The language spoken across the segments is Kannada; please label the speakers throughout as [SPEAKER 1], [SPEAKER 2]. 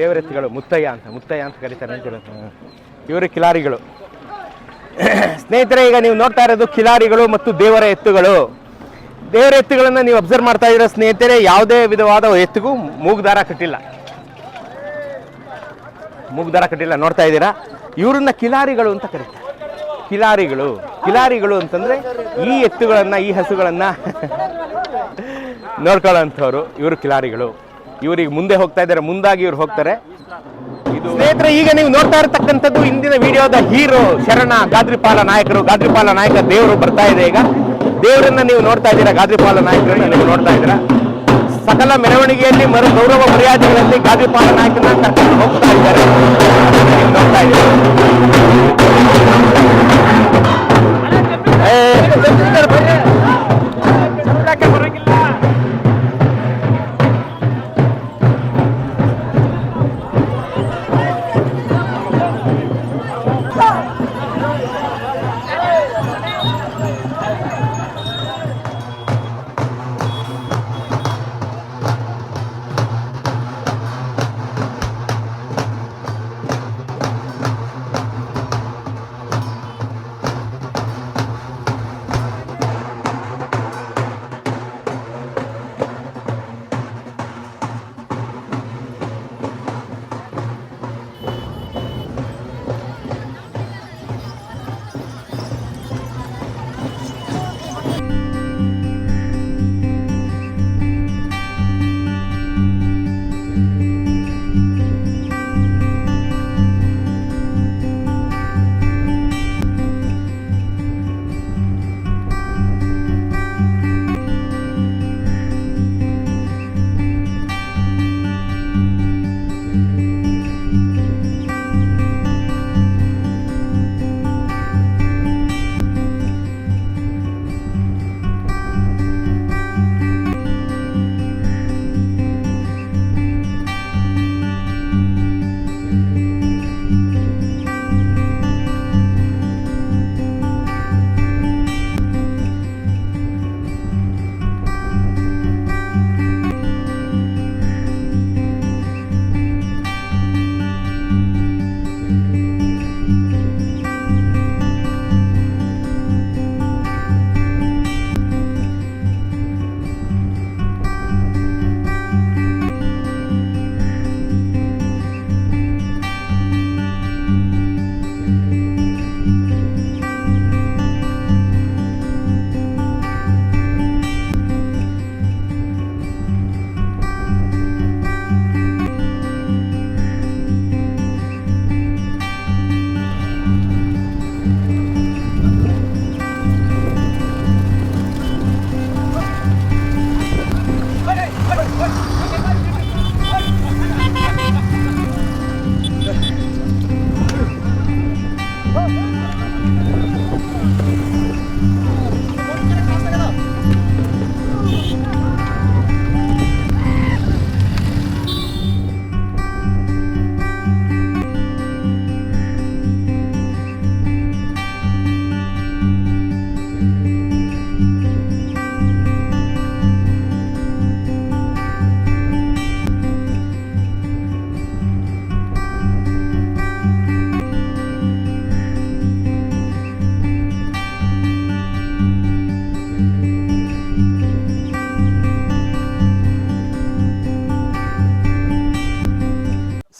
[SPEAKER 1] ದೇವರೆತ್ತಿಗಳು ಮುತ್ತಯ್ಯ ಅಂತ ಮುತ್ತಯ್ಯ ಅಂತ ಕರೀತಾರೆ ಅಂತ. ಇವರು ಕಿಲಾರಿಗಳು. ಸ್ನೇಹಿತರೆ, ಈಗ ನೀವು ನೋಡ್ತಾ ಇರೋದು ಕಿಲಾರಿಗಳು ಮತ್ತು ದೇವರ ಎತ್ತುಗಳು. ದೇವರ ಎತ್ತುಗಳನ್ನು ನೀವು ಅಬ್ಸರ್ವ್ ಮಾಡ್ತಾ ಇರೋ ಸ್ನೇಹಿತರೆ, ಯಾವುದೇ ವಿಧವಾದ ಎತ್ತಿಗೂ ಮೂಗುದಾರ ಕಟ್ಟಿಲ್ಲ. ಮೂಗುದಾರ ಕಟ್ಟಿಲ್ಲ, ನೋಡ್ತಾ ಇದ್ದೀರಾ? ಇವರನ್ನ ಕಿಲಾರಿಗಳು ಅಂತ ಕರೀತಾರೆ. ಕಿಲಾರಿಗಳು ಕಿಲಾರಿಗಳು ಅಂತಂದ್ರೆ ಈ ಎತ್ತುಗಳನ್ನ, ಈ ಹಸುಗಳನ್ನ ನೋಡ್ಕೊಳ್ಳೋಂಥವ್ರು ಇವರು ಕಿಲಾರಿಗಳು. ಇವ್ರಿಗೆ ಮುಂದೆ ಹೋಗ್ತಾ ಇದ್ದಾರೆ ಮುಂದಾಗಿ ಇವ್ರು ಹೋಗ್ತಾರೆ ಇದು ಸ್ನೇಹಿತರೆ ಈಗ ನೀವು ನೋಡ್ತಾ ಇರತಕ್ಕಂಥದ್ದು ಇಂದಿನ ವಿಡಿಯೋದ ಹೀರೋ ಶರಣ ಗಾದ್ರಿಪಾಲ ನಾಯಕರು ಗಾದ್ರಿಪಾಲ ನಾಯಕ ದೇವರು ಬರ್ತಾ ಇದೆ ಈಗ ದೇವರನ್ನ ನೀವು ನೋಡ್ತಾ ಇದ್ದೀರಾ ಗಾದ್ರಿಪಾಲ ನಾಯಕರನ್ನ ನೀವು ನೋಡ್ತಾ ಇದ್ದೀರಾ ಸಕಲ ಮೆರವಣಿಗೆಯಲ್ಲಿ ಮರು ಗೌರವ ಮರ್ಯಾದೆಗಳಲ್ಲಿ ಗಾದ್ರಿಪಾಲ ನಾಯಕನ ಕರ್ಕೊಂಡು ಹೋಗ್ತಾ ಇದ್ದಾರೆ ನೀವು ನೋಡ್ತಾ ಇದ್ದೀರಾ ಏ,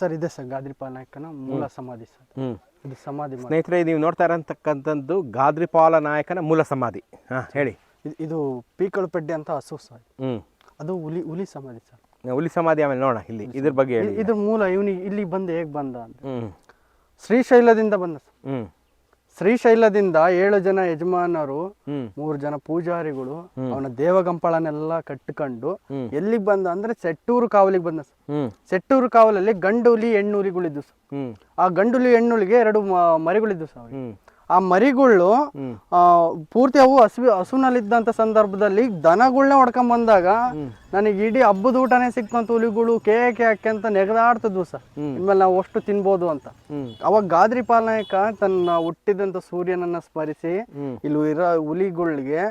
[SPEAKER 2] ಸರ್ ಇದೆ ಸರ್ ಗಾದ್ರಿಪಾಲ ನಾಯಕನ ಮೂಲ ಸಮಾಧಿ ಸರ್. ಇದು ಸಮಾಧಿ ಮಾಡಿ.
[SPEAKER 1] ಸ್ನೇಹಿತರೆ ನೀವು ನೋಡ್ತಾ ಇರತಕ್ಕಂಥದ್ದು ಗಾದ್ರಿಪಾಲ ನಾಯಕನ ಮೂಲ ಸಮಾಧಿ. ಹಾ ಹೇಳಿ.
[SPEAKER 2] ಇದು- ಇದು ಪೀಕಳುಪೆಡ್ಡೆ ಅಂತ ಹಸು ಸರ್. ಅದು ಹುಲಿ ಹುಲಿ ಸಮಾಧಿ ಸರ್.
[SPEAKER 1] ಹುಲಿ ಸಮಾಧಿ ಆಮೇಲೆ ನೋಡೋಣ ಇಲ್ಲಿ ಇದ್ರ ಬಗ್ಗೆ ಹೇಳಿ.
[SPEAKER 2] ಇದ್ರ ಮೂಲ ಇವನಿಗೆ ಇಲ್ಲಿ ಬಂದು ಹೇಗೆ ಬಂದ ಅಂತ
[SPEAKER 1] ಹ್ಮ್.
[SPEAKER 2] ಶ್ರೀಶೈಲದಿಂದ ಬಂದ ಸರ್.
[SPEAKER 1] ಹ್ಮ್.
[SPEAKER 2] ಶ್ರೀಶೈಲದಿಂದ ಏಳು ಜನ ಯಜಮಾನರು ಮೂರು ಜನ ಪೂಜಾರಿಗಳು ಅವನ ದೇವಗಂಪಳನೆಲ್ಲ
[SPEAKER 1] ಕಟ್ಕೊಂಡು.
[SPEAKER 2] ಎಲ್ಲಿಗೆ ಬಂದ ಅಂದ್ರೆ ಸೆಟ್ಟೂರು ಕಾವಲಿಗೆ ಬಂದ ಸರ್. ಸೆಟ್ಟೂರು ಕಾವಲಲ್ಲಿ ಗಂಡುಲಿ
[SPEAKER 1] ಹೆಣ್ಣುಲಿಗಳಿದ್ದು
[SPEAKER 2] ಆ ಗಂಡುಲಿ ಹೆಣ್ಣುಳಿಗೆ ಎರಡು ಮರಿಗಳಿದ್ದು ಸರ್ ಆ ಮರಿಗಳು ಪೂರ್ತಿ ಅವು ಹಸು ಹಸುನಲ್ಲಿದ್ದಂತ ಸಂದರ್ಭದಲ್ಲಿ ದನಗಳ್ನ ಹೊಡ್ಕೊಂಡ್ ಬಂದಾಗ ನನಗೆ ಇಡೀ ಹಬ್ಬದ ಊಟನೇ ಸಿಕ್ಕಂತ ಹುಲಿಗಳು ಕೇಕೆ ಅಂತ ನೆಗದಾಡ್ತಿದ್ವು ಸರ್. ಇನ್ಮೇಲೆ ನಾವು ಅಷ್ಟು ತಿನ್ಬೋದು ಅಂತ. ಅವಾಗ ಗಾದ್ರಿ ಪಾಲನಾಯಕ ತನ್ನ ಹುಟ್ಟಿದಂತ ಸೂರ್ಯನನ್ನ ಸ್ಮರಿಸಿ. ಇಲ್ಲಿ ಇರೋ ಹುಲಿಗಳಿಗೆ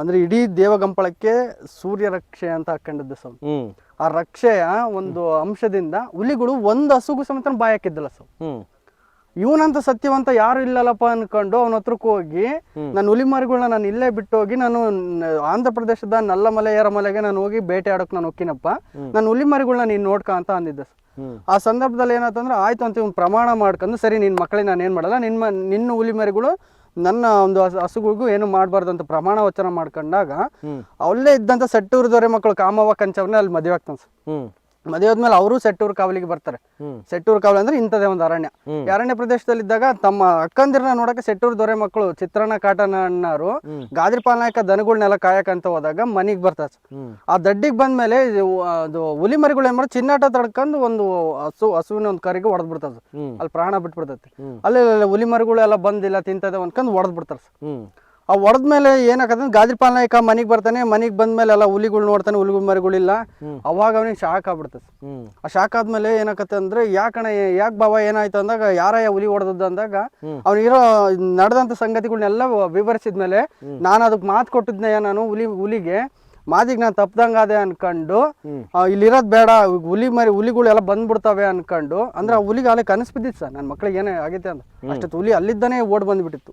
[SPEAKER 2] ಅಂದ್ರೆ ಇಡೀ ದೇವಗಂಪಳಕ್ಕೆ ಸೂರ್ಯ ರಕ್ಷೆ ಅಂತ ಹಾಕೊಂಡಿದ್ದ ಸರ್. ಆ ರಕ್ಷೆಯ ಒಂದು ಅಂಶದಿಂದ ಹುಲಿಗಳು ಒಂದು ಹಸುಗೂ ಸಮೇತ ಬಾಯಕ್ಕಿದ್ದಲ್ಲ ಸರ್. ಇವನಂತ ಸತ್ಯವಂತ ಯಾರು ಇಲ್ಲಲ್ಲಪ್ಪ ಅನ್ಕೊಂಡು ಅವನ ಹತ್ರಕ್ಕೆ ಹೋಗಿ ನಾನು ಹುಲಿ ಮರಿಗಳನ್ನ ನಾನು ಇಲ್ಲೇ ಬಿಟ್ಟು ಹೋಗಿ ನಾನು ಆಂಧ್ರ ಪ್ರದೇಶದ ನಲ್ಲಮಲೆ ಮಲೆಗೆ ನಾನು ಹೋಗಿ ಬೇಟೆ ಆಡೋಕೆ ನಾನು ಹೊಕ್ಕಿನಪ್ಪ. ನಾನು ಹುಲಿ ಮರಿಗಳನ್ನ ನೀನು ನೋಡ್ಕ ಅಂತ ಅಂದಿದ್ದೆ ಆ ಸಂದರ್ಭದಲ್ಲಿ ಏನಾಯ್ತಂದ್ರೆ ಆಯ್ತು ಅಂತ ಇವ್ನು ಪ್ರಮಾಣ ಮಾಡ್ಕೊಂಡು ಸರಿ ನಿನ್ನ ಮಕ್ಕಳಿಗೆ ನಾನು ಏನು ಮಾಡಲ್ಲ ನಿನ್ನ ನಿನ್ನ ಹುಲಿ ಮರಿಗಳು ನನ್ನ ಒಂದು ಹಸು- ಹಸುಗಳಿಗೂ ಏನು ಮಾಡಬಾರ್ದು ಅಂತ ಪ್ರಮಾಣ ವಚನ ಮಾಡ್ಕೊಂಡಾಗ
[SPEAKER 1] ಅವಲ್ಲೇ
[SPEAKER 2] ಅಲ್ಲೇ ಇದ್ದಂಥ ಸೆಟ್ಟೂರು ದೊರೆ ಮಕ್ಕಳು ಕಾಮವ್ವ ಕಂಚವ್ರನ್ನ ಅಲ್ಲಿ ಮದುವೆ ಆಗ್ತಾನೆ ಸರ್. ಮದುವೆ ಆದ್ಮೇಲೆ ಅವರು ಸೆಟ್ಟೂರು ಕಾವಲಿಗೆ ಬರ್ತಾರೆ. ಸೆಟ್ಟೂರ್ ಕಾವಲಿ ಅಂದ್ರೆ ಇಂಥದೇ ಒಂದು ಅರಣ್ಯ. ಈ ಅರಣ್ಯ ಪ್ರದೇಶದಲ್ಲಿದ್ದಾಗ ತಮ್ಮ ಅಕ್ಕಂದಿರನ್ನ ನೋಡಕ್ಕೆ ಸೆಟ್ಟೂರು ದೊರೆ ಮಕ್ಕಳು ಚಿತ್ರಣ ಕಾಟನ ಅಣ್ಣಾರು. ಗಾದ್ರಿ ಪಾಲನಾಯಕ ದನಗಳನ್ನೆಲ್ಲ ಕಾಯಕಂತ ಹೋದಾಗ ಮನಿಗ್ ಬರ್ತಾರೆ. ಆ ದಡ್ಡಿಗೆ ಬಂದ್ಮೇಲೆ ಅದು ಹುಲಿ ಮರಿಗಳು ಏನ್ ಮಾಡಿ ಚಿನ್ನಾಟ ತಡ್ಕೊಂಡು ಒಂದು ಹಸು ಹಸುವಿನ ಒಂದು ಕರಿಗೆ ಹೊಡೆದ್ ಬಿಡ್ತದೆ
[SPEAKER 1] ಹ್ಮ್.
[SPEAKER 2] ಅಲ್ಲಿ ಪ್ರಾಣ ಬಿಟ್ಬಿಡ್ತೈತೆ. ಅಲ್ಲಿ ಹುಲಿ ಮರಿಗಳು ಎಲ್ಲ ಬಂದಿಲ್ಲ ತಿಂತದೆ ಅನ್ಕೊಂಡು ಹೊಡೆದ್ ಬಿಡ್ತಾರೆ ಆ ಹೊಡೆದ್ಮೇಲೆ ಏನಾಗತ್ತೆ ಗಾದ್ರಿ ಪಾಲನಾಯಕ ಮನೆಗೆ ಬರ್ತಾನೆ ಮನೆಗೆ ಬಂದ ಮೇಲೆ ಎಲ್ಲ ಹುಲಿಗಳು ನೋಡ್ತಾನೆ ಹುಲಿಗಳು ಮರಿಗಳಿಲ್ಲ. ಅವಾಗ ಅವನಿಗೆ ಶಾಕ್ ಆಗ್ಬಿಡ್ತದೆ. ಆ ಶಾಕ್ ಆದ್ಮೇಲೆ ಏನಾಕತ್ತೆ ಅಂದ್ರೆ ಯಾಕಣ ಯಾಕೆ ಬಾವ ಏನಾಯ್ತು ಅಂದಾಗ ಯಾರ ಹುಲಿ ಹೊಡೆದದ್ದು ಅಂದಾಗ
[SPEAKER 1] ಅವ್ನಿರೋ
[SPEAKER 2] ಅವನಿಗಿರೋ ನಡೆದಂತ ಸಂಗತಿಗಳನ್ನೆಲ್ಲ ವಿವರಿಸಿದ್ಮೇಲೆ ನಾನು ಅದಕ್ಕೆ ಮಾತು ಕೊಟ್ಟಿದ್ನಯ್ಯ ನಾನು ಹುಲಿ ಹುಲಿಗೆ. ಮಾತಿಗೆ ನಾನು ತಪ್ಪದಂಗಾದೆ ಅನ್ಕೊಂಡು ಇಲ್ಲಿರೋದ್ ಬೇಡ ಹುಲಿ ಮರಿ ಹುಲಿಗಳು ಎಲ್ಲ ಬಂದ್ಬಿಡ್ತವೆ ಅನ್ಕೊಂಡು ಅಂದ್ರೆ ಆ ಹುಲಿಗೆ ಅಲ್ಲಿ ಕನಸು ಬಿದ್ದಿತ್ತು ಸರ್. ನನ್ನ ಮಕ್ಳಿಗೆ ಏನೇ ಆಗೈತೆ ಅಂತ ಅಷ್ಟೊತ್ತು ಹುಲಿ ಅಲ್ಲಿದ್ದಾನೆ ಓಡ್ ಬಂದ್ಬಿಟ್ಟಿತ್ತು.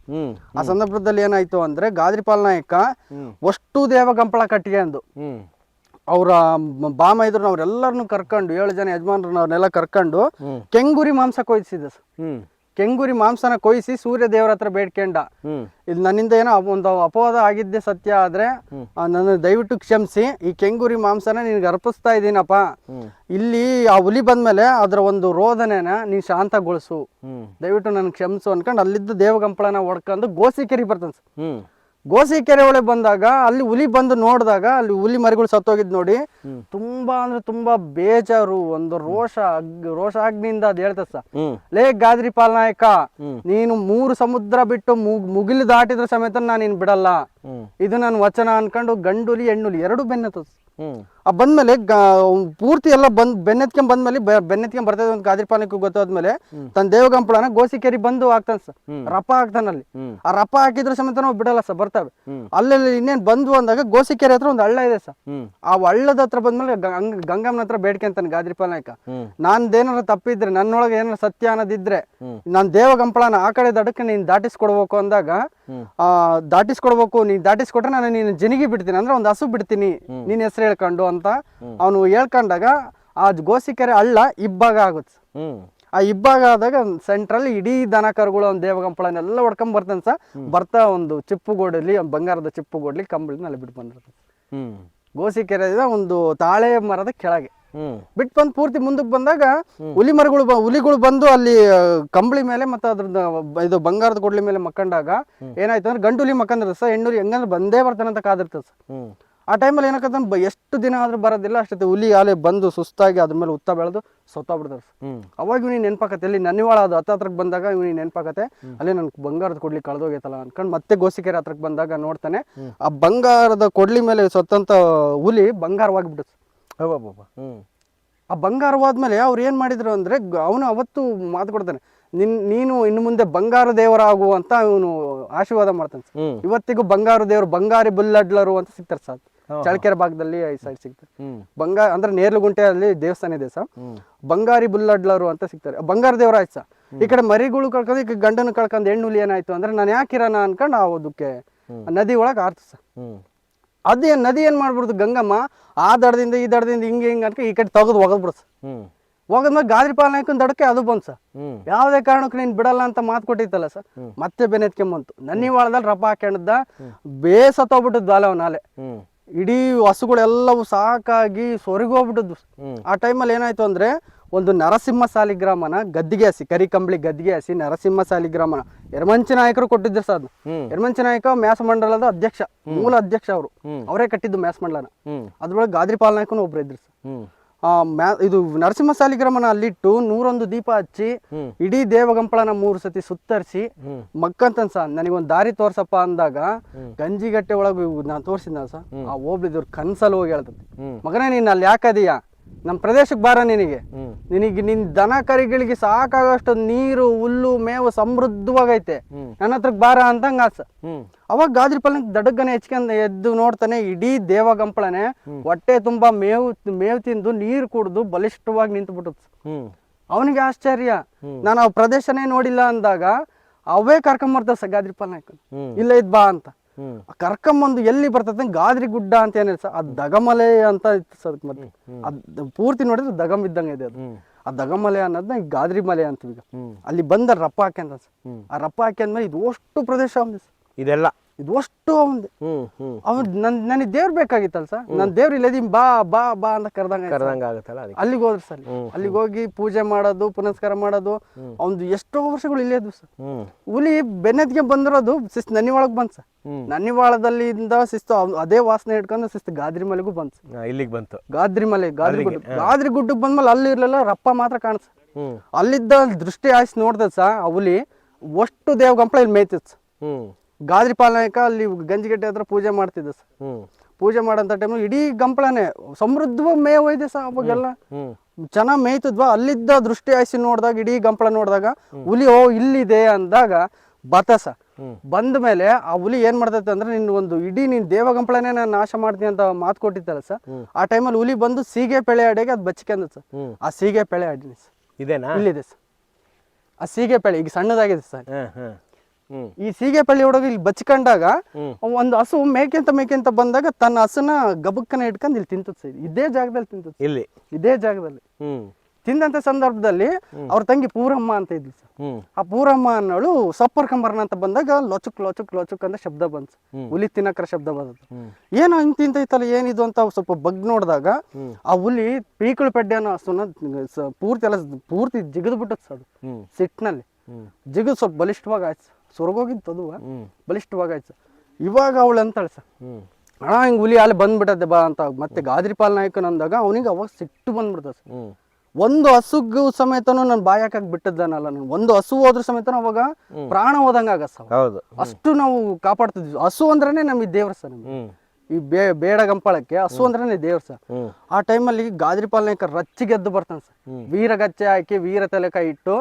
[SPEAKER 2] ಆ ಸಂದರ್ಭದಲ್ಲಿ ಏನಾಯ್ತು ಅಂದ್ರೆ ಗಾದ್ರಿ ನಾಯಕ
[SPEAKER 1] ಹ್ಮ್.
[SPEAKER 2] ಅಷ್ಟು ದೇವ ಗಂಪಳ ಕಟ್ಟಿಗೆ ಅಂದು. ಅವ್ರ ಬಾಮ ಇದ್ರು ಅವ್ರೆಲ್ಲರನ್ನು ಕರ್ಕೊಂಡು ಏಳು ಜನ ಯಜಮಾನ್ರನ್ನ ಅವ್ರನ್ನೆಲ್ಲ ಕರ್ಕೊಂಡು ಕೆಂಗುರಿ ಮಾಂಸ ಕೊಯ್ಸಿದ ಸರ್. ಕೆಂಗುರಿ ಮಾಂಸನ ಕೊಯ್ಸಿ ಸೂರ್ಯ ದೇವರ ಹತ್ರ ಬೇಡ್ಕೊಂಡ. ಇದು ನನ್ನಿಂದ ಏನೋ ಒಂದು ಅಪವಾದ ಆಗಿದ್ದೆ ಸತ್ಯ ಆದ್ರೆ ನನ್ನ ದಯವಿಟ್ಟು ಕ್ಷಮಿಸಿ ಈ ಕೆಂಗುರಿ ಮಾಂಸನ ನಿನ್ಗೆ ಅರ್ಪಿಸ್ತಾ ಇದ್ದೀನಪ್ಪ. ಇಲ್ಲಿ ಆ ಹುಲಿ ಬಂದ್ಮೇಲೆ ಅದರ ಒಂದು ರೋಧನೆನ ನೀನ್ ಶಾಂತಗೊಳಿಸು. ದಯವಿಟ್ಟು ನನ್ ಕ್ಷಮಿಸು ಅನ್ಕೊಂಡು ಅಲ್ಲಿದ್ದ ದೇವಗಂಪಳನ ಹೊಡ್ಕೊಂಡು ಗೋಸಿಕೆರಿ ಬರ್ತಾನೆ ಸರ್.
[SPEAKER 1] ಗೋಸಿ
[SPEAKER 2] ಗೋಸಿಕೆರೆ ಒಳಗೆ ಬಂದಾಗ ಅಲ್ಲಿ ಹುಲಿ ಬಂದು ನೋಡಿದಾಗ ಅಲ್ಲಿ ಹುಲಿ ಮರಿಗಳು ಸತ್ತೋಗಿದ್ ನೋಡಿ. ತುಂಬಾ ಅಂದ್ರೆ ತುಂಬಾ ಬೇಜಾರು ಒಂದು ರೋಷ ಅಗ್- ರೋಷಾಗ್ನಿಯಿಂದ ಅದ್ ಹೇಳ್ತ ಸರ್. ಲೇ ಗಾದ್ರಿ ಪಾಲ್
[SPEAKER 1] ನಾಯಕ
[SPEAKER 2] ನೀನು ಮೂರು ಸಮುದ್ರ ಬಿಟ್ಟು ಮುಗ್- ಮುಗಿಲು ದಾಟಿದ್ರ ಸಮೇತ ನಾನು ನಿನ್ ಬಿಡಲ್ಲ ಇದು ನನ್ನ ವಚನ ಅನ್ಕೊಂಡು ಗಂಡುಲಿ ಹೆಣ್ಣುಲಿ ಎರಡು ಬೆನ್ನತ್ತದ ಆ ಬಂದ್ಮೇಲೆ ಪೂರ್ತಿ ಎಲ್ಲ ಬಂದ್ ಬೆನ್ನೆತ್ಕೊಂಡ್ ಬಂದ್ಮೇಲೆ ಬೆನ್ನೆತ್ಕೊಂಡ್ ಬರ್ತದೆ ಒಂದು ಗಾದ್ರಿ ಪಾಲಕ್ಕೆ ಗೊತ್ತಾದ್ಮೇಲೆ ತನ್ನ ದೇವಗಂಪಳನ ಗೋಸಿಕೆರಿ ಬಂದು ಆಗ್ತಾನೆ ಸರ್. ರಪ ಆಗ್ತಾನಲ್ಲಿ
[SPEAKER 1] ಅಲ್ಲಿ.
[SPEAKER 2] ಆ ರಪ ಹಾಕಿದ್ರ ಸಮೇತ ನಾವು ಬಿಡಲ್ಲ ಸರ್ ಬರ್ತವೆ. ಅಲ್ಲಲ್ಲಿ ಇನ್ನೇನ್ ಬಂದ್ವು ಅಂದಾಗ ಗೋಸಿಕೇರಿ ಹತ್ರ ಒಂದು ಹಳ್ಳ ಇದೆ ಸರ್. ಆ ಹಳ್ಳದ ಹತ್ರ ಬಂದ್ಮೇಲೆ ಗಂಗ- ಗಂಗಮ್ಮನ ಹತ್ರ ಬೇಡ್ಕೊಂತಾನೆ ಗಾದ್ರಿ ನಾಯ್ಕ
[SPEAKER 1] ನಂದ
[SPEAKER 2] ನಾನ್ದೇನಾರ ತಪ್ಪಿದ್ರೆ ನನ್ನೊಳಗೆ ಏನಾರ ಸತ್ಯ ಅನ್ನೋದಿದ್ರೆ
[SPEAKER 1] ನಾನ್
[SPEAKER 2] ನಾನು ದೇವಗಂಪಳನ ಆ ಕಡೆ ದಡಕ್ಕೆ ನೀನ್ ದಾಟಿಸ್ಕೊಡ್ಬೇಕು ಅಂದಾಗ
[SPEAKER 1] ಹ್ಮ್.
[SPEAKER 2] ಆ ದಾಟಿಸ್ಕೊಡ್ಬೇಕು ನೀನ್ ದಾಟಿಸ್ಕೊಟ್ರೆ ನಾನು ನೀನು ಜಿನಿಗಿ ಬಿಡ್ತೀನಿ ಅಂದ್ರೆ ಒಂದು ಹಸು ಬಿಡ್ತೀನಿ ನಿನ್ನ ಹೆಸರು ಹೇಳ್ಕೊಂಡು ಅಂತ ಅವನು ಹೇಳ್ಕೊಂಡಾಗ ಆ ಗೋಸಿಕೆರೆ ಅಳ್ಳ ಇಬ್ಬಾಗ ಆಗುತ್ತೆ ಆ ಇಬ್ಬಾಗ ಆದಾಗ ಸೆಂಟ್ರಲ್ ಇಡೀ ದನ ಕರುಗಳು ಒಂದು ದೇವಗಂಪಳನೆಲ್ಲ ಹೊಡ್ಕೊಂಡ್ ಬರ್ತಾನೆ ಸರ್ ಬರ್ತಾ ಒಂದು ಚಿಪ್ಪುಗೋಡಲ್ಲಿ ಒಂದು ಬಂಗಾರದ ಚಿಪ್ಪುಗೋಡ್ಲಿ ಕಂಬಳಿನಲ್ಲಿ ಬಿಟ್ಟು ಬಂದಿರ್ತದೆ
[SPEAKER 1] ಹ್ಮ್
[SPEAKER 2] ಗೋಸಿಕೆರೆಯಿಂದ ಒಂದು ತಾಳೆ ಮರದ ಕೆಳಗೆ. ಬಿಟ್ ಬಂದ್ ಪೂರ್ತಿ ಮುಂದಕ್ಕೆ ಬಂದಾಗ ಹುಲಿ ಮರಗಳು ಹುಲಿಗಳು ಬಂದು ಅಲ್ಲಿ ಕಂಬಳಿ ಮೇಲೆ ಮತ್ತೆ ಅದ್ರದ್ದು ಇದು ಬಂಗಾರದ ಕೊಡ್ಲಿ ಮೇಲೆ ಮಕ್ಕಂಡಾಗ ಏನಾಯ್ತು ಅಂದ್ರೆ ಗಂಡು ಹುಲಿ ಮಕ್ಕಂದ್ರೆ ಸರ್ ಹೆಣ್ಣು ಹೆಂಗಂದ್ರೆ ಬಂದೇ ಬರ್ತಾನಂತ ಅಂತ ಕಾದಿರ್ತದೆ ಸರ್. ಆ ಟೈಮಲ್ಲಿ ಏನಾಗತ್ತೆ ಅಂದ್ರೆ ಎಷ್ಟು ದಿನ ಆದ್ರೂ ಬರೋದಿಲ್ಲ ಅಷ್ಟೊತ್ತು ಹುಲಿ ಆಲೆ ಬಂದು ಸುಸ್ತಾಗಿ ಅದ್ರ ಮೇಲೆ ಉತ್ತ ಬೆಳೆದು ಸತ್ತೋಗ್ಬಿಡ್ತಾರೆ ಅವಾಗ ಇವ್ನಿಗೆ ನೆನಪಾಕತ್ತೆ ಇಲ್ಲಿ ನನ್ನಿವಾಳ ಅದು ಹತ್ತ ಹತ್ರಕ್ಕೆ ಬಂದಾಗ ಇವ್ನಿಗೆ ನೆನಪಾಕತ್ತೆ ಅಲ್ಲಿ ನನ್ ಬಂಗಾರದ ಕೊಡ್ಲಿ ಕಳೆದೋಗೈತಲ್ಲ ಅನ್ಕೊಂಡು ಮತ್ತೆ ಗೋಸಿಕೆರೆ ಹತ್ರಕ್ಕೆ ಬಂದಾಗ ನೋಡ್ತಾನೆ ಆ ಬಂಗಾರದ ಕೊಡ್ಲಿ ಮೇಲೆ ಸತ್ತಂತ ಹುಲಿ ಬಂಗಾರವಾಗಿಬಿಡುತ್ತೆ ಆ ಬಂಗಾರವಾದ್ಮೇಲೆ ಅವ್ರು ಏನ್ ಮಾಡಿದ್ರು ಅಂದ್ರೆ ಅವನು ಅವತ್ತು ಮಾತು ಕೊಡ್ತಾನೆ ನಿನ್ ನೀನು ಇನ್ನು ಮುಂದೆ ಬಂಗಾರ ದೇವರಾಗು ಅಂತ ಇವನು ಆಶೀರ್ವಾದ ಮಾಡ್ತಾನೆ ಇವತ್ತಿಗೂ ಬಂಗಾರ ದೇವರು ಬಂಗಾರಿ ಬುಲ್ಲಡ್ಲರು ಅಂತ ಸಿಗ್ತಾರೆ ಸರ್.
[SPEAKER 1] ಹಾ.
[SPEAKER 2] ಚಳ್ಳಕೆರೆ ಭಾಗದಲ್ಲಿ ಈ ಸೈಡ್ ಸಿಗ್ತಾರೆ ಬಂಗಾರ ಅಂದ್ರೆ ನೇರ್ಲುಗುಂಟೆಯಲ್ಲಿ ದೇವಸ್ಥಾನ ಇದೆ ಸರ್. ಬಂಗಾರಿ ಬುಲ್ಲಡ್ಲರು ಅಂತ ಸಿಗ್ತಾರೆ. ಬಂಗಾರ ದೇವರ ಆಯ್ತು ಸರ್ ಈ ಕಡೆ ಮರಿಗಳು ಕಳ್ಕೊಂಡು ಈಗ ಗಂಡನ ಕಳ್ಕೊಂಡು ಹೆಣ್ಣು ಹುಲಿ ಏನಾಯ್ತು ಅಂದ್ರೆ ನಾನು ಯಾಕಿರೋಣ ಅನ್ಕೊಂಡು ಆ ಅದಕ್ಕೆ ನದಿ ಒಳಗೆ ಆರ್ತು ಸರ್. ಅದೇ ನದಿ ಏನ್ ಮಾಡ್ಬಿಡ್ತು ಗಂಗಮ್ಮ ಆ ದಡದಿಂದ ಈ ದಡದಿಂದ ಹಿಂಗೆ ಹಿಂಗೆ ಅನ್ಕ ಈ ಕಡೆ ತೆಗೆದು ಒಗದ್ಬಿಡ್ತು
[SPEAKER 1] ಸರ್.
[SPEAKER 2] ಹೋಗದ್ಮೇಲೆ ಗಾದ್ರಿ ಪಾಲನಾಯಕನ ದಡಕ್ಕೆ ಅದು ಬಂತು ಸರ್. ಯಾವುದೇ ಕಾರಣಕ್ಕೂ ನೀನು ಬಿಡಲ್ಲ ಅಂತ ಮಾತು ಕೊಟ್ಟಿತ್ತಲ್ಲ ಸರ್. ಮತ್ತೆ ಬೆನೆತ್ಕೊಂಬಂತು ನನ್ನಿ ವಾಳದಲ್ಲಿ ರಪ್ಪ ಹಾಕ್ಯಣದ ಬೇಸತ್ತೋಗ್ಬಿಟ್ಟದ್ದು ಅಲೆ ನಾಲೆ.
[SPEAKER 1] ಹ್ಮ್.
[SPEAKER 2] ಇಡೀ ಹಸುಗಳೆಲ್ಲವೂ ಸಾಕಾಗಿ ಸೊರಗೋಗ್ಬಿಟ್ಟದ್ದು. ಆ ಟೈಮಲ್ಲಿ ಏನಾಯ್ತು ಅಂದ್ರೆ ಒಂದು ನರಸಿಂಹ ಸಾಲಿಗ್ರಾಮನ ಗದ್ದಿಗೆ ಹಸಿ ಕರಿ ಕಂಬಳಿ ಗದ್ದಿಗೆ ಹಸಿ ನರಸಿಂಹ ಸಾಲಿಗ್ರಾಮನ ಯರಮಂಚಿ ನಾಯಕರು ಕೊಟ್ಟಿದ್ರು ಸರ್ ಅದು. ಯರಮಂಚಿ ನಾಯಕ ಮ್ಯಾಸ ಮಂಡಲದ ಅಧ್ಯಕ್ಷ ಮೂಲ ಅಧ್ಯಕ್ಷ ಅವರು. ಅವರೇ ಕಟ್ಟಿದ್ದು ಮ್ಯಾಸ ಮಂಡಲನ. ಅದ್ರೊಳಗೆ ಗಾದ್ರಿ ನಾಯಕನು ಒಬ್ರು ಇದ್ರು ಸರ್. ಮ್ಯಾ ಇದು ನರಸಿಂಹ ಸಾಲಿಗ್ರಾಮನ ಅಲ್ಲಿಟ್ಟು ನೂರೊಂದು ದೀಪ ಹಚ್ಚಿ. ಇಡೀ ದೇವಗಂಪಳನ ಮೂರು ಸತಿ ಸುತ್ತರಿಸಿ. ಮಕ್ಕಂತನ್ ಸ ನನಗೊಂದು ದಾರಿ ತೋರ್ಸಪ್ಪ ಅಂದಾಗ ಗಂಜಿಗಟ್ಟೆ ಒಳಗೆ ನಾನು ತೋರಿಸಿದ್ನ ಸರ್ ಆ ಹೋಬ್ಳಿದವ್ರು ಕನ್ಸಲ್ಲಿ ಹೋಗಿ ಹೇಳ್ತದೆ ಮಗನೇ ನೀನು ಅಲ್ಲಿ ಯಾಕದೀಯ ನಮ್ಮ ಪ್ರದೇಶಕ್ಕೆ ಬಾರ ನಿನಗೆ. ನಿನಗೆ ನಿನ್ ದನ ಕರಿಗಳಿಗೆ ಸಾಕಾಗಷ್ಟು ನೀರು ಹುಲ್ಲು ಮೇವು ಸಮೃದ್ಧವಾಗೈತೆ. ನನ್ನ ಹತ್ರಕ್ಕೆ ಬಾರ ಅಂತಂಗ ಆಸ. ಅವಾಗ ಗಾದ್ರಿ ಪಲ್ಲಂಗ್ ದಡಗನೆ ಹೆಚ್ಕೊಂಡ್ ಎದ್ದು ನೋಡ್ತಾನೆ ಇಡೀ ದೇವ ಗಂಪಳನೆ ಹೊಟ್ಟೆ ತುಂಬಾ ಮೇವು ಮೇವು ತಿಂದು ನೀರು ಕುಡ್ದು ಬಲಿಷ್ಠವಾಗಿ ನಿಂತು ಬಿಟ್ಟುತ್ತೆ ಅವನಿಗೆ ಆಶ್ಚರ್ಯ. ನಾನು ಆ ಪ್ರದೇಶನೇ ನೋಡಿಲ್ಲ ಅಂದಾಗ ಅವೇ ಕರ್ಕೊಂಬರ್ತ ಸ ಗಾದ್ರಿ
[SPEAKER 1] ಪಲ್ಲಂಗ್
[SPEAKER 2] ಇಲ್ಲ ಇದ್ ಬಾ ಅಂತ. ಕರ್ಕೊಂಬಂದು ಎಲ್ಲಿ ಬರ್ತದೆ ಗಾದ್ರಿ ಗುಡ್ಡ ಅಂತ ಏನಿಲ್ಲ ಸರ್. ಅದು ದಗಮಲೆ ಅಂತ ಇತ್ತು ಸರ್ ಮತ್ತೆ. ಅದ್ ಪೂರ್ತಿ ನೋಡಿದ್ರೆ ದಗಮ್ ಇದ್ದಂಗೆ ಇದೆ ಅದು. ಆ ದಗಮಲೆ ಅನ್ನೋದನ್ನ ಈಗ ಗಾದ್ರಿ ಮಲೆ ಅಂತೀವಿ ಈಗ. ಅಲ್ಲಿ ಬಂದ ರಪ್ಪ ಹಾಕ್ಯಂತ ಸರ್. ಆ ರಪ್ಪ ಹಾಕ್ಯಂದ್ಮೇಲೆ ಇದು ಅಷ್ಟು ಪ್ರದೇಶ ಇದೆ ಸರ್.
[SPEAKER 1] ಇದೆಲ್ಲ
[SPEAKER 2] ಇದು ಅಷ್ಟು
[SPEAKER 1] ಅವಂದು
[SPEAKER 2] ಅವ್ನು ನನ್ ನನಗೆ ದೇವ್ರು ಬೇಕಾಗಿತ್ತಲ್ ಸರ್? ನನ್ನ ದೇವ್ರು ಇಲ್ಲದೀನಿ ಬಾ ಬಾ ಬಾ ಅಂತ ಕರ್ದಂಗ
[SPEAKER 1] ಕರ್ದಂಗ ಆಗುತ್ತಲ್ಲ ಅದಕ್ಕೆ?
[SPEAKER 2] ಅಲ್ಲಿಗೆ ಹೋದ್ರು ಸರ್. ಅಲ್ಲಿಗೆ ಹೋಗಿ ಪೂಜೆ ಮಾಡೋದು ಪುನಸ್ಕಾರ ಮಾಡೋದು ಅವ್ನು ಎಷ್ಟೋ ವರ್ಷಗಳು ಇಲ್ಲೇ ಇದ್ವು ಸರ್. ಹುಲಿ ಬೆನ್ನದ್ಗೆ ಬಂದಿರೋದು ಶಿಸ್ತು ನನಿವಾಳಗ್ ಒಳಗೆ ಬಂತು ಸರ್.
[SPEAKER 1] ನನಿವಾಳದಲ್ಲಿ
[SPEAKER 2] ನನ್ನಿವಾಳದಲ್ಲಿಂದ ಶಿಸ್ತು ಅದೇ ವಾಸನೆ ಹಿಡ್ಕೊಂಡು ಶಿಸ್ತು ಗಾದ್ರಿ ಮಲೆಗೂ ಬಂತು
[SPEAKER 1] ಇಲ್ಲಿಗೆ ಬಂತು.
[SPEAKER 2] ಗಾದ್ರಿ ಮಲೆ ಗಾದ್ರಿ ಗುಡ್ಡ ಗಾದ್ರಿ ಗುಡ್ಡಕ್ಕೆ ಬಂದ್ಮೇಲೆ ಅಲ್ಲಿ ಇರ್ಲಿಲ್ಲ ರಪ್ಪ ಮಾತ್ರ ಕಾಣಿಸ್ ಅಲ್ಲಿದ್ದ ದೃಷ್ಟಿ ಹಾಯಿಸಿ ನೋಡ್ದೆ ಸರ್ ಆ ಹುಲಿ ಅಷ್ಟು ದೇವ್ ಗಂಪ್ಲ ಇಲ್ಲಿ ಮೇಯ್ತಿತ್ತು ಗಾದ್ರಿ ಪಾಲನಾಯಕ ಅಲ್ಲಿ ಗಂಜಿಗಡ್ಡೆ ಹತ್ರ ಪೂಜೆ ಮಾಡ್ತಿದ್ದೆ ಸರ್. ಪೂಜೆ ಮಾಡಂತ ಟೈಮ್ ಇಡೀ ಗಂಪಳನೆ ಸಮೃದ್ಧವಾಗಿ ಮೇ ಒಯ್ದೆ ಸರ್ ಅವಾಗೆಲ್ಲ. ಚೆನ್ನಾಗಿ ಮೇಯ್ತಿದ್ವಾ ಅಲ್ಲಿದ್ದ ದೃಷ್ಟಿ ಹಾಯಿಸಿ ನೋಡಿದಾಗ ಇಡೀ ಗಂಪಳ ನೋಡಿದಾಗ ಹುಲಿ ಓ ಇಲ್ಲಿದೆ ಅಂದಾಗ ಬತಸ. ಬಂದ ಮೇಲೆ ಆ ಹುಲಿ ಏನ್ ಮಾಡ್ತೈತೆ ಅಂದ್ರೆ ನಿನ್ನ ಒಂದು ಇಡೀ ನೀನ್ ದೇವ ಗಂಪಳನೇ ನಾನು ನಾಶ ಮಾಡ್ತೀನಿ ಅಂತ ಮಾತು ಕೊಟ್ಟಿದ್ದಲ್ಲ ಸರ್ ಆ ಟೈಮಲ್ಲಿ ಹುಲಿ ಬಂದು ಸೀಗೆ ಪೆಳೆ ಅಡಿಗೆ ಅದು ಬಚ್ಕೊಂಡ ಸರ್ ಆ ಸೀಗೆ ಪೆಳೆ ಅಡಿನಿ ಸರ್
[SPEAKER 1] ಇದೇನಾ?
[SPEAKER 2] ಇಲ್ಲಿದೆ ಸರ್ ಆ ಸೀಗೆ ಪೆಳೆ ಈಗ ಸಣ್ಣದಾಗಿದೆ ಸರ್ ಈ ಸೀಗೆ ಪಳ್ಳಿ ಒಳಗೆ ಇಲ್ಲಿ ಬಚ್ಕೊಂಡಾಗ. ಒಂದು ಹಸು ಮೇಕೆಂತ ಮೇಕೆಂತ ಬಂದಾಗ ತನ್ನ ಹಸುನ ಗಬಕ್ಕನ ಇಟ್ಕೊಂಡು ಇಲ್ಲಿ ತಿಂತದ್ ಇದೇ ಜಾಗದಲ್ಲಿ ತಿಂತದ
[SPEAKER 1] ಇಲ್ಲಿ?
[SPEAKER 2] ಇದೇ ಜಾಗದಲ್ಲಿ. ತಿಂದಂತ ಸಂದರ್ಭದಲ್ಲಿ ಅವ್ರ ತಂಗಿ ಪೂರಮ್ಮ ಅಂತ ಇದ್ಲು ಸರ್. ಆ ಪೂರಮ್ಮ ಅನ್ನೋಳು ಸಪ್ಪರ್ಕಂಬರ್ನ ಅಂತ ಬಂದಾಗ ಲೊಚುಕ್ ಲೊಚುಕ್ ಲೊಚುಕ್ ಅಂತ ಶಬ್ದ ಬಂತು ಹುಲಿ ತಿನ್ನಕ್ರ ಶಬ್ದ ಬಂದದ್ದು. ಏನೋ ಹಿಂಗ್ ತಿಂತೈತಲ್ಲ ಏನಿದು ಅಂತ ಸ್ವಲ್ಪ ಬಗ್ ನೋಡಿದಾಗ ಆ ಹುಲಿ ಪೀಕಳು ಪೆಡ್ಡೆ ಅನ್ನೋ ಹಸುನ ಪೂರ್ತಿ ಎಲ್ಲ ಪೂರ್ತಿ ಜಿಗಿದು ಬಿಟ್ಟದ್ ಸರ್ ಅದು. ಜಿಗಿದು ಸ್ವಲ್ಪ ಬಲಿಷ್ಠವಾಗಿ ಆಯ್ತು ಸೊರಗೋಗಿತ್ತು ಅದು
[SPEAKER 1] ಬಲಿಷ್ಠವಾಗಾಯ್ತು.
[SPEAKER 2] ಬಲಿಷ್ಠವಾಗಿ ಆಯ್ತು ಇವಾಗ ಅವಳು ಅಂತಾಳೆ ಸರ್?
[SPEAKER 1] ಹಣ
[SPEAKER 2] ಅಣ್ಣ ಹಿಂಗ್ ಹುಲಿ ಅಲ್ಲಿ ಬಂದ್ಬಿಟ್ಟದೆ ಬಾ ಅಂತ ಮತ್ತೆ ಗಾದ್ರಿಪಾಲ್ ಪಾಲ್ ನಾಯಕನ್ ಅಂದಾಗ ಅವನಿಗೆ ಅವಾಗ ಸಿಟ್ಟು ಬಂದ್ಬಿಡ್ತದೆ ಸರ್. ಒಂದು ಹಸುಗು ಸಮೇತನು ನಾನು ಬಾಯಾಕಾಗಿ ಬಿಟ್ಟದ್ದಾನಲ್ಲ ನಾನು. ಒಂದು ಹಸು ಹೋದ್ರ ಸಮೇತ ಅವಾಗ ಪ್ರಾಣ ಹೋದಂಗ ಆಗ ಸರ್. ಅಷ್ಟು ನಾವು ಕಾಪಾಡ್ತಿದ್ವಿ. ಹಸು ಅಂದ್ರೇನೆ ನಮಗೆ ದೇವ್ರ ಸರ್ ನಮ್ಗೆ. ಈ ಬೇ ಬೇಡ ಗಂಪಾಳಕ್ಕೆ ಹಸು ಅಂದ್ರೇನೆ ದೇವ್ರ ಸರ್. ಆ ಟೈಮಲ್ಲಿ ಗಾದ್ರಿ ರಚ್ಚಿ ರಚ್ಚಿಗೆದ್ದು ಬರ್ತಾನೆ ಸರ್. ವೀರಗಚ್ಚೆ ಹಾಕಿ ವೀರ ತಲೆಕ ಇಟ್ಟು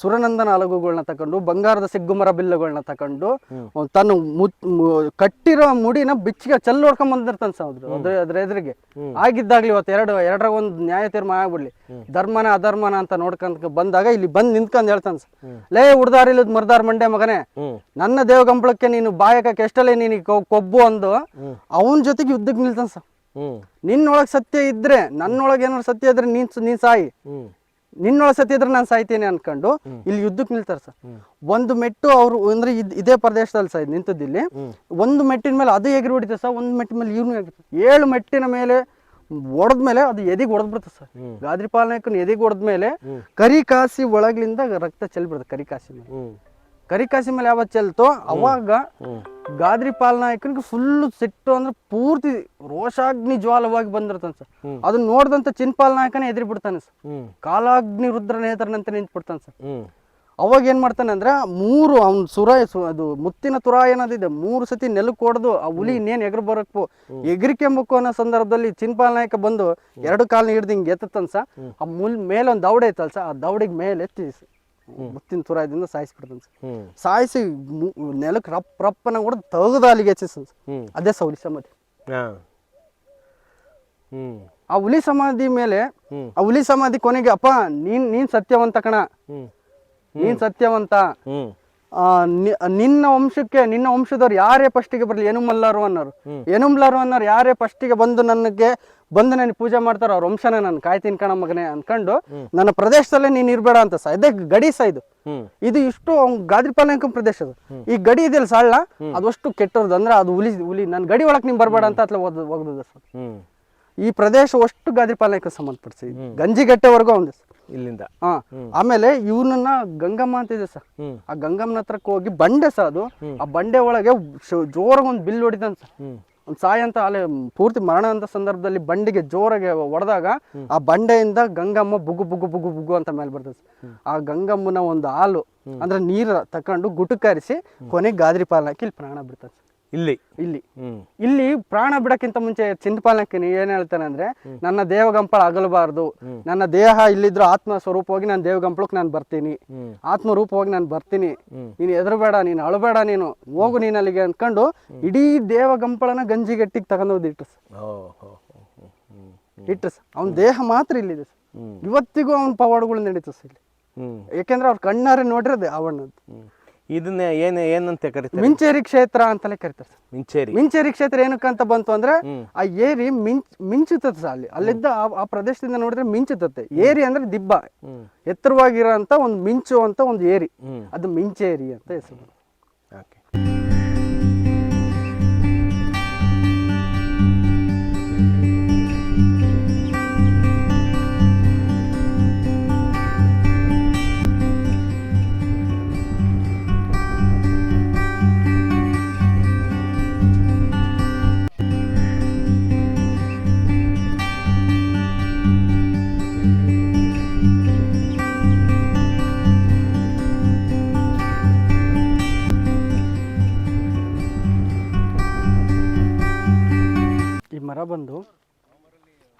[SPEAKER 2] ಸುರನಂದನ ಅಲಗುಗಳನ್ನ ತಕೊಂಡು ಬಂಗಾರದ ಸಿಗ್ಗುಮರ ಬಿಲ್ಲುಗಳನ್ನ ತಕೊಂಡು ತನ್ನ ಮುತ್- ಕಟ್ಟಿರೋ ಮುಡಿನ ಬಿಚ್ಚಿಗೆ ಚಲ್ಲೋಡ್ಕೊಂಡ್ ಹೊಡ್ಕೊಂಡ್ ಬಂದಿರ್ತಾನೆ ಸರ್ ಅದ್ರ ಅದ್ರ ಅದ್ರ ಎದುರಿಗೆ. ಆಗಿದ್ದಾಗ್ಲಿ ಇವತ್ತು ಎರಡು ಎರಡರ ಒಂದು ನ್ಯಾಯ ತೀರ್ಮಾನ ಆಗ್ಬಿಡ್ಲಿ. ಧರ್ಮನ ಅಧರ್ಮನ ಅಂತ ನೋಡ್ಕೊಂಡ್ ಬಂದಾಗ ಇಲ್ಲಿ ಬಂದ್ ನಿಂತ್ಕೊಂಡ್ ಹೇಳ್ತಾನೆ ಸರ್. ಲೇ ಉಡ್ದಾರಿಲ್ಲದ್ ಮರ್ದಾರ್ ಮಂಡೆ ಮಗನೇ ನನ್ನ ದೇವಗಂಬಳಕ್ಕೆ ನೀನು ಬಾಯಕಕ್ಕೆ ಎಷ್ಟಲ್ಲೇ ನೀನು ಕೊಬ್ಬು ಅಂದು ಅವನ ಜೊತೆಗೆ ಯುದ್ಧಕ್ಕೆ ನಿಲ್ತಾನೆ ಸರ್. ನಿನ್ನೊಳಗ್ ಸತ್ಯ ಇದ್ರೆ ನನ್ನೊಳಗೆ ಏನಾದ್ರು ಸತ್ಯ ಇದ್ರೆ ನೀನ್ ನೀನ್ ಸಾಯಿ. ನಿನ್ನೊಳಗ್ ಸತ್ಯ ಇದ್ರೆ ನಾನು ಸಾಯ್ತೇನೆ ಅನ್ಕೊಂಡು ಇಲ್ಲಿ ಯುದ್ಧಕ್ಕೆ ನಿಲ್ತಾರೆ ಸರ್. ಒಂದು ಮೆಟ್ಟು ಅವರು ಅಂದ್ರೆ ಇದ್- ಪ್ರದೇಶದಲ್ಲಿ ಸಾಯ್ ನಿಂತದ್ದು ಇಲ್ಲಿ ಒಂದು ಮೆಟ್ಟಿನ ಮೇಲೆ ಅದು ಎಗ್ರಿ ಹೊಡಿತದೆ ಸರ್ ಒಂದು ಮೆಟ್ಟಿನ ಮೇಲೆ ಇವ್ನು ಏಳು ಮೆಟ್ಟಿನ ಮೇಲೆ ಹೊಡೆದ್ಮೇಲೆ ಅದು ಎದೆಗೆ ಹೊಡೆದ್ಬಿಡುತ್ತೆ ಸರ್. ಗಾದ್ರಿ ಪಾಲನಾಯಕನ ಎದೆಗೆ ಹೊಡೆದ್ಮೇಲೆ ಕರಿ ಕಾಸಿ ಒಳಗ್ಲಿಂದ ರಕ್ತ ಚೆಲ್ಬಿಡುತ್ತೆ ಕರಿ ಕಾಸಿ ಮೇಲೆ. ಕರಿ ಕಾಸಿ ಮೇಲೆ ಯಾವತ್ತು ಚೆಲ್ತೋ ಅವಾಗ ಗಾದ್ರಿ ಪಾಲನಾಯಕನಿಗೆ ಫುಲ್ ಸಿಟ್ಟು ಅಂದ್ರೆ ಪೂರ್ತಿ ರೋಷಾಗ್ನಿ ಜ್ವಾಲವಾಗಿ ಬಂದಿರ್ತಾನೆ ಸರ್. ಅದನ್ನ ನೋಡ್ದಂತ ಚಿನ್ ನಾಯಕನೇ ಎದ್ರಿ ಬಿಡ್ತಾನೆ ಸರ್. ಕಾಲಾಗ್ನಿ ರುದ್ರ ನೇತ್ರನಂತ ನಿಂತ್ಬಿಡ್ತಾನೆ ಸರ್. ಅವಾಗ ಏನು ಮಾಡ್ತಾನೆ ಅಂದ್ರೆ ಮೂರು ಅವ್ನ ಸುರ ಸು- ಅದು ಮುತ್ತಿನ ತುರ ಏನದಿದೆ ಮೂರು ಸತಿ ನೆಲಕ್ಕೆ ಹೊಡೆದು ಆ ಹುಲಿ ಇನ್ನೇನು ಎಗರು ಬರಕ್ಕು? ಎಗರಿಕೆಂಬಕ್ಕು ಅನ್ನೋ ಸಂದರ್ಭದಲ್ಲಿ ಚಿನ್ಪಾಲ್ ನಾಯಕ ಬಂದು ಎರಡು ಕಾಲ್ನ ಹಿಡ್ದು ಹಿಂಗೆ ಎತ್ತತ್ತನ್ ಸ. ಆ ಮುಲ್ ಮೇಲೆ ಒಂದು ದವಡೆ ಐತಲ್ಸ ಆ ದವಡಿಗೆ ಮೇಲೆ ಎತ್ತಿ ಮುತ್ತಿನ ತುರಾಯದಿಂದ ಸಾಯಿಸ್ಬಿಡ್ತಾನೆ ಸರ್
[SPEAKER 1] ಹ್ಮ್.
[SPEAKER 2] ಸಾಯಿಸಿ ನೆಲಕ್ಕೆ ರಪ್ ರಪ್ಪನ ಹೊಡೆದು ತೆಗೆದು ಅಲ್ಲಿಗೆ ಹೆಚ್ಚಿಸ ಅದೇ ಸೌಲಿ ಸಮಾಧಿ. ಆ ಹುಲಿ ಸಮಾಧಿ ಮೇಲೆ ಆ ಹುಲಿ ಸಮಾಧಿ ಕೊನೆಗೆ ಅಪ್ಪ ನೀನ್ ನೀನ್ ಸತ್ಯವಂತ ಕಣ. ನೀನ್ ಸತ್ಯವಂತ? ಆ, ನಿನ್ನ ವಂಶಕ್ಕೆ ನಿನ್ನ ವಂಶದವ್ರು ಯಾರೇ ಫಸ್ಟಿಗೆ ಬರಲಿ ಎನುಮಲ್ಲಾರು ಅನ್ನೋರು. ಎನುಮ್ಲಾರು ಅನ್ನೋರು ಯಾರೇ ಫಸ್ಟಿಗೆ ಬಂದು ನನಗೆ ಬಂದು ನನಗೆ ಪೂಜೆ ಮಾಡ್ತಾರೋ ಅವ್ರ ವಂಶನ ನಾನು ಕಾಯ್ತೀನಿ ಕಣ ಮಗನೇ ಅನ್ಕೊಂಡು ನನ್ನ ಪ್ರದೇಶದಲ್ಲೇ ನೀನ್ ಇರ್ಬೇಡ ಅಂತ ಸ ಇದೇ ಗಡಿ ಸ ಇದು. ಇದು ಇಷ್ಟು ಅವ್ನ್ ಗಾದ್ರಿ ಪಾಲನೆಕ ಪ್ರದೇಶ ಅದು. ಈ ಗಡಿ ಇದೆಯಲ್ಲ ಸಾಳ ಅದಷ್ಟು ಕೆಟ್ಟದ್ದು ಅಂದ್ರೆ ಅದು ಹುಲಿ ಹುಲಿ ನನ್ನ ಗಡಿ ಒಳಗೆ ನೀನ್ ಬರಬೇಡ ಅಂತ ಅತ್ಲ ಹೋಗ್ದು ಸರ್ ಈ ಪ್ರದೇಶ ಅಷ್ಟು ಗಾದ್ರಿ ಪಾಲನೆಗೆ ಸಂಬಂಧಪಡಿಸಿ ಗಂಜಿಗಟ್ಟೆವರೆಗೂ ಒಂದು
[SPEAKER 1] ಇಲ್ಲಿಂದ.
[SPEAKER 2] ಹಾ ಆಮೇಲೆ ಇವನನ್ನ ಗಂಗಮ್ಮ ಅಂತ ಇದೆ ಸರ್ ಆ ಗಂಗಮ್ಮನ ಹತ್ರಕ್ಕೆ ಹೋಗಿ ಬಂಡೆ ಸಹ ಅದು. ಆ ಬಂಡೆ ಒಳಗೆ ಜೋರಾಗಿ ಒಂದು ಬಿಲ್ ಹೊಡಿತಾನೆ ಸರ್. ಒಂದು ಸಾಯ ಅಂತ ಅಲ್ಲೇ ಪೂರ್ತಿ ಮರಣ ಅಂತ ಸಂದರ್ಭದಲ್ಲಿ ಬಂಡಿಗೆ ಜೋರಾಗಿ ಹೊಡೆದಾಗ ಆ ಬಂಡೆಯಿಂದ ಗಂಗಮ್ಮ ಬುಗು ಬುಗು ಬುಗು ಬುಗು ಅಂತ ಮೇಲೆ ಬರ್ತದೆ ಸರ್. ಆ ಗಂಗಮ್ಮನ ಒಂದು ಹಾಲು ಅಂದ್ರೆ ನೀರು ತಕೊಂಡು ಗುಟುಕರಿಸಿ ಕೊನೆಗೆ ಗಾದ್ರಿ ಪಾಲ್ ಹಾಕಿ ಇಲ್ಲಿ ಪ್ರಾಣ ಬಿಡ್ತದೆ ಸರ್.
[SPEAKER 1] ಇಲ್ಲಿ.
[SPEAKER 2] ಇಲ್ಲಿ. ಇಲ್ಲಿ ಪ್ರಾಣ ಬಿಡಕ್ಕಿಂತ ಮುಂಚೆ ಚಿಂತಪಾಲನಕ್ಕೆ ಏನ್ ಹೇಳ್ತಾನೆ ಅಂದ್ರೆ ನನ್ನ ದೇವಗಂಪಳ ಅಗಲಬಾರದು. ನನ್ನ ದೇಹ ಇಲ್ಲಿದ್ರು ಆತ್ಮ ಸ್ವರೂಪವಾಗಿ ನಾನು ದೇವಗಂಪಳಕ್ಕೆ ನಾನು ಬರ್ತೀನಿ. ಆತ್ಮ ರೂಪವಾಗಿ ನಾನು ಬರ್ತೀನಿ. ನೀನು ಎದುರುಬೇಡ ನೀನು ಅಳಬೇಡ ನೀನು ಹೋಗು ನೀನು ಅಲ್ಲಿಗೆ ಅನ್ಕೊಂಡು ಇಡೀ ದೇವಗಂಪಳನ ಗಂಜಿ ಗಟ್ಟಿಗೆ ಇಟ್ಟು
[SPEAKER 1] ಓ ಹೋ ಹೋ ಹೋ ಹ್ಮ್
[SPEAKER 2] ಇಟ್ಟು ಅವನ ದೇಹ ಮಾತ್ರ ಇಲ್ಲಿದೆ ಸರ್. ಇವತ್ತಿಗೂ ಅವನ ಪವಾಡಗಳು ನಡೀತು ಸರ್ ಇಲ್ಲಿ. ಯಾಕೆಂದ್ರೆ ಅವ್ರ ಕಣ್ಣಾರೆ ನೋಡಿರೋದು ಅವಣ್ಣದ್ದು
[SPEAKER 1] ಇದನ್ನ ಏನ್ ಏನಂತ ಕರಿತಾರೆ?
[SPEAKER 2] ಮಿಂಚೇರಿ ಕ್ಷೇತ್ರ ಅಂತಲೇ ಕರಿತಾರೆ ಸರ್.
[SPEAKER 1] ಮಿಂಚೇರಿ.
[SPEAKER 2] ಮಿಂಚೇರಿ ಕ್ಷೇತ್ರ ಏನಕ್ಕೆ ಅಂತ ಬಂತು ಅಂದ್ರೆ ಆ ಏರಿ ಮಿಂಚ್ ಮಿಂಚುತ್ತದೆ ಸರ್ ಅಲ್ಲಿ. ಅಲ್ಲಿದ್ದ ಆ- ಪ್ರದೇಶದಿಂದ ನೋಡಿದ್ರೆ ಮಿಂಚುತ್ತೆ ಏರಿ ಅಂದ್ರೆ ದಿಬ್ಬ. ಎತ್ತರವಾಗಿರೋ ಒಂದು ಮಿಂಚು ಅಂತ ಒಂದು ಏರಿ. ಅದು ಮಿಂಚೇರಿ ಅಂತ ಹೆಸರು.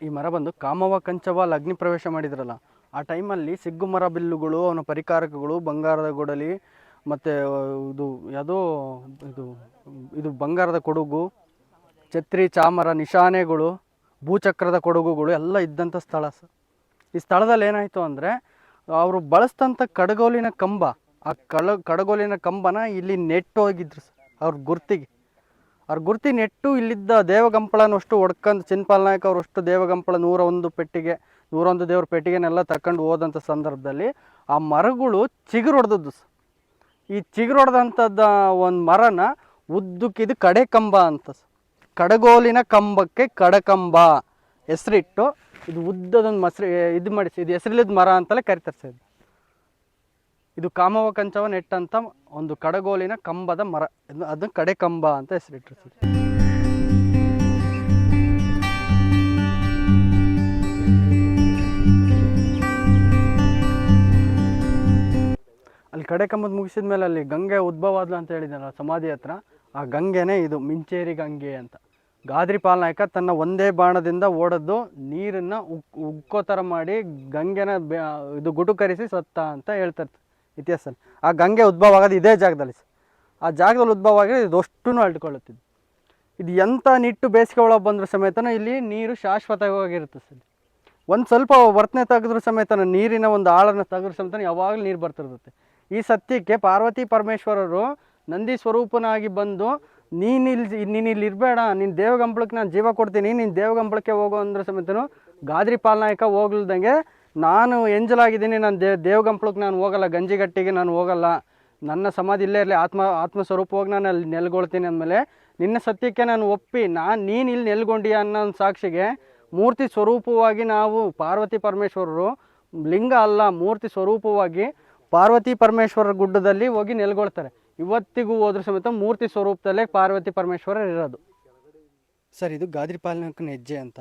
[SPEAKER 2] ಈ ಮರ ಬಂದು ಕಾಮವ ಕಂಚವ ಲಗ್ನಿ ಪ್ರವೇಶ ಮಾಡಿದ್ರಲ್ಲ, ಆ ಟೈಮಲ್ಲಿ ಸಿಗ್ಗು ಮರ ಬಿಲ್ಲುಗಳು, ಅವನ ಪರಿಕಾರಕಗಳು, ಬಂಗಾರದ ಗೊಡಲಿ, ಮತ್ತು ಇದು ಯಾವುದೋ, ಇದು ಇದು ಬಂಗಾರದ ಕೊಡುಗು, ಛತ್ರಿ, ಚಾಮರ, ನಿಶಾನೆಗಳು, ಭೂಚಕ್ರದ ಕೊಡುಗುಗಳು ಎಲ್ಲ ಇದ್ದಂಥ ಸ್ಥಳ ಸರ್ ಈ ಸ್ಥಳದಲ್ಲಿ ಏನಾಯಿತು ಅಂದರೆ, ಅವರು ಬಳಸ್ದಂಥ ಕಡಗೋಲಿನ ಕಂಬ, ಆ ಕಳ, ಕಡಗೋಲಿನ ಕಂಬನ ಇಲ್ಲಿ ನೆಟ್ಟೋಗಿದ್ರು ಸರ್ ಅವ್ರ ಗುರ್ತಿಗೆ. ಅವ್ರ ಗುರ್ತಿ ನೆಟ್ಟು ಇಲ್ಲಿದ್ದ ದೇವಗಂಪಳನಷ್ಟು ಹೊಡ್ಕೊಂಡು ಚಿನ್ಪಾಲ್ ನಾಯಕ್ ಅವರಷ್ಟು ದೇವಗಂಪಳ ನೂರ ಒಂದು ಪೆಟ್ಟಿಗೆ ನೂರೊಂದು ದೇವ್ರ ಪೆಟ್ಟಿಗೆನೆಲ್ಲ ತಕೊಂಡು ಹೋದಂಥ ಸಂದರ್ಭದಲ್ಲಿ ಆ ಮರಗಳು ಚಿಗುರು ಹೊಡೆದದ್ದು ಸ. ಈ ಚಿಗುರು ಹೊಡೆದಂಥದ್ದು ಒಂದು ಮರನ ಉದ್ದಕ್ಕಿದು ಕಡೆ ಕಂಬ ಅಂತ. ಕಡಗೋಲಿನ ಕಂಬಕ್ಕೆ ಕಡಕಂಬ ಹೆಸರಿಟ್ಟು, ಇದು ಉದ್ದದೊಂದು ಮಸ್ರಿ, ಇದು ಮಾಡಿಸಿ, ಇದು ಹೆಸರಿಲ್ಲದ ಮರ ಅಂತಲೇ ಕರಿತಾರೆ ಇದು. ಕಾಮವ ಕಂಚವ ನೆಟ್ಟಂತ ಒಂದು ಕಡಗೋಲಿನ ಕಂಬದ ಮರ. ಅದನ್ನ ಕಡೆ ಕಂಬ ಅಂತ ಹೆಸರಿಟ್ಟಿರ್ತೀವಿ. ಸರ್ ಅಲ್ಲಿ ಕಡೆ ಕಂಬದ ಮುಗಿಸಿದ ಮೇಲೆ ಅಲ್ಲಿ ಗಂಗೆ ಉದ್ಭವ ಆದ್ಲು ಅಂತ ಹೇಳಿದ್ನಲ್ಲ ಸಮಾಧಿ ಹತ್ರ. ಆ ಗಂಗೆನೇ ಇದು ಮಿಂಚೇರಿ ಗಂಗೆ ಅಂತ. ಗಾದ್ರಿ ಪಾಲ್ನಾಯಕ ತನ್ನ ಒಂದೇ ಬಾಣದಿಂದ ಓಡದ್ದು ನೀರನ್ನ ಉಕ್ ಉಕ್ಕೋ ಥರ ಮಾಡಿ ಗಂಗೆನ ಇದು ಗುಟುಕರಿಸಿ ಸತ್ತ ಅಂತ ಹೇಳ್ತಾರೆ ಇತಿಹಾಸದಲ್ಲಿ ಆ ಗಂಗೆ ಉದ್ಭವ ಆಗೋದು ಇದೇ ಜಾಗದಲ್ಲಿ. ಆ ಜಾಗದಲ್ಲಿ ಉದ್ಭವ ಆಗಿದೆ ಇದಷ್ಟು ಅಳ್ಕೊಳ್ಳುತ್ತಿದ್ದು ಇದು ಎಂಥ ನಿಟ್ಟು ಬೇಸಿಗೆ ಒಳಗೆ ಬಂದರೂ ಸಮೇತನ ಇಲ್ಲಿ ನೀರು ಶಾಶ್ವತವಾಗಿರುತ್ತೆ ಸರ್. ಒಂದು ಸ್ವಲ್ಪ ವರ್ತನೆ ತೆಗೆದ್ರೂ ಸಮೇತ ನೀರಿನ ಒಂದು ಆಳನ್ನು ತೆಗೆದ್ರೂ ಸಮೇತ ಯಾವಾಗಲೂ ನೀರು ಬರ್ತಿರ್ತೈತೆ ಈ ಸತ್ಯಕ್ಕೆ ಪಾರ್ವತಿ ಪರಮೇಶ್ವರರು ನಂದಿ ಸ್ವರೂಪನಾಗಿ ಬಂದು, ನೀನು ಇಲ್ಲಿ ನೀನು ಇಲ್ಲಿ ಇರಬೇಡ ನಿನ್ನ ದೇವಗಂಬಳಕ್ಕೆ ನಾನು ಜೀವ ಕೊಡ್ತೀನಿ, ನೀನು ದೇವಗಂಬಳಕ್ಕೆ ಹೋಗೋ ಅಂದ್ರೆ ಸಮೇತನು ಗಾದ್ರಿ ಪಾಲ್ನಾಯಕ ಹೋಗ್ಲ್ದಂಗೆ ನಾನು ಎಂಜಲಾಗಿದ್ದೀನಿ ನಾನು ದೇವ್ ದೇವಗಂಪ್ಳಕ್ಕೆ ನಾನು ಹೋಗಲ್ಲ, ಗಂಜಿಗಟ್ಟಿಗೆ ನಾನು ಹೋಗಲ್ಲ. ನನ್ನ ಸಮಾಧಿ ಇಲ್ಲೇ ಇರಲಿ, ಆತ್ಮ ಆತ್ಮ ಸ್ವರೂಪವಾಗಿ ನಾನು ಅಲ್ಲಿ ನೆಲೆಗೊಳ್ತೀನಿ ಅಂದಮೇಲೆ ನಿನ್ನ ಸತ್ಯಕ್ಕೆ ನಾನು ಒಪ್ಪಿ ನಾನು ನೀನು ಇಲ್ಲಿ ನೆಲ್ಗೊಂಡಿ ಅನ್ನೋ ಒಂದು ಸಾಕ್ಷಿಗೆ ಮೂರ್ತಿ ಸ್ವರೂಪವಾಗಿ ನಾವು ಪಾರ್ವತಿ ಪರಮೇಶ್ವರರು, ಲಿಂಗ ಅಲ್ಲ, ಮೂರ್ತಿ ಸ್ವರೂಪವಾಗಿ ಪಾರ್ವತಿ ಪರಮೇಶ್ವರರ ಗುಡ್ಡದಲ್ಲಿ ಹೋಗಿ ನೆಲೆಗೊಳ್ತಾರೆ. ಇವತ್ತಿಗೂ ಹೋದ್ರೂ ಸಮೇತ ಮೂರ್ತಿ ಸ್ವರೂಪದಲ್ಲೇ ಪಾರ್ವತಿ ಪರಮೇಶ್ವರರು ಇರೋದು. ಸರ್, ಇದು ಗಾದ್ರಿ ಪಾಲನಕ್ಕನ ಹೆಜ್ಜೆ ಅಂತ.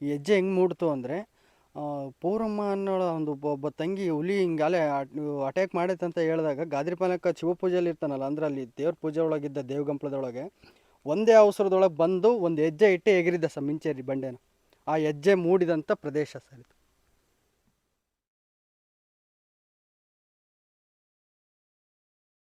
[SPEAKER 2] ಈ ಹೆಜ್ಜೆ ಹೆಂಗೆ ಮೂಡ್ತು ಅಂದರೆ ಪೌರಮ್ಮ ಅನ್ನೋ ಒಂದು ಒಬ್ಬ ತಂಗಿ ಹುಲಿ ಹಿಂಗಾಲೆ ಅಟ್ಯಾಕ್ ಮಾಡೈತೆ ಅಂತ ಹೇಳಿದಾಗ ಗಾದ್ರಿ ಪಾಲಕ ಶಿವಪೂಜೆಯಲ್ಲಿ ಇರ್ತಾನಲ್ಲ ಅಂದ್ರೆ ಅಲ್ಲಿ ದೇವ್ರ ಪೂಜೆ ಒಳಗಿದ್ದ ದೇವಗಂಪಲದೊಳಗೆ ಒಂದೇ ಅವಸರದೊಳಗೆ ಬಂದು ಒಂದು ಹೆಜ್ಜೆ ಇಟ್ಟು ಎಗರಿದ್ದ ಸ ಮಿಂಚೇರಿ ಬಂಡೆನ. ಆ ಹೆಜ್ಜೆ ಮೂಡಿದಂಥ ಪ್ರದೇಶ ಸರ್ ಇದು